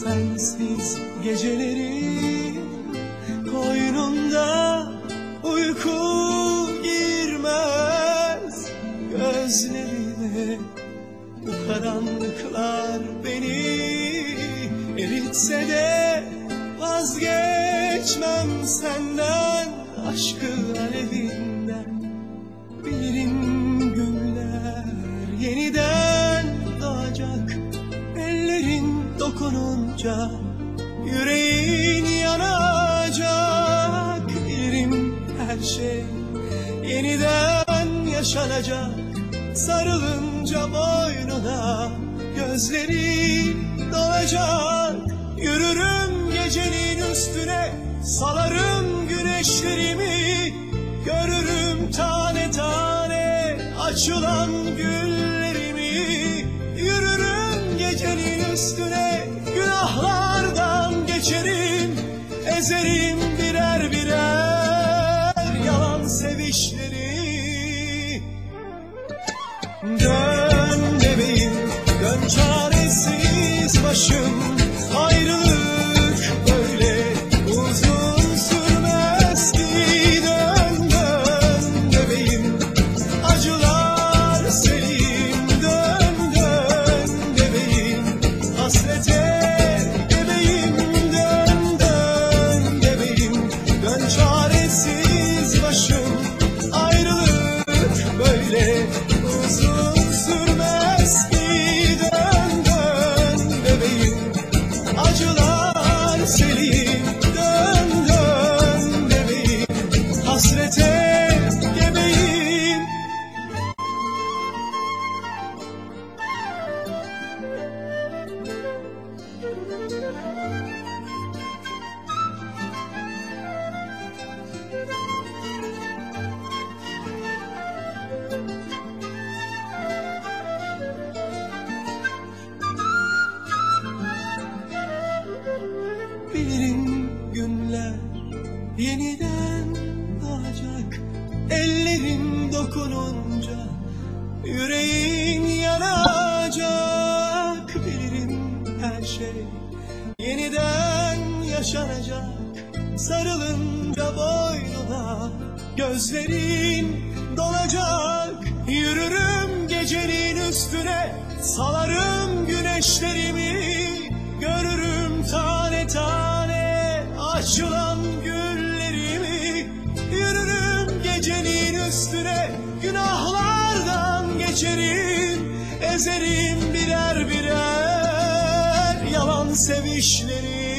sensiz geceleri Koynunda uyku girmez. Gözlerine bu karanlıklar beni eritse de Vazgeçmem senden. Aşkı alevinden Bilirim günler yeniden dokununca yüreğin yanacak Bilirim her şey. Yeniden yaşanacak Sarılınca boynuna gözlerin dolacak. Yürürüm gecenin üstüne salarım güneşlerimi. Görürüm tane tane açılan güllerimi Ezerim Bilirim günler yeniden doğacak. Ellerin dokununca yüreğin yanacak. Bilirim her şey yeniden yaşanacak. Sarılınca boynuna gözlerin dolacak. Yürürüm gecenin üstüne salarım güneşlerimi. Görürüm açılan güllerimi Yürürüm gecenin üstüne. Günahlardan geçerim Ezerim birer birer yalan sevişleri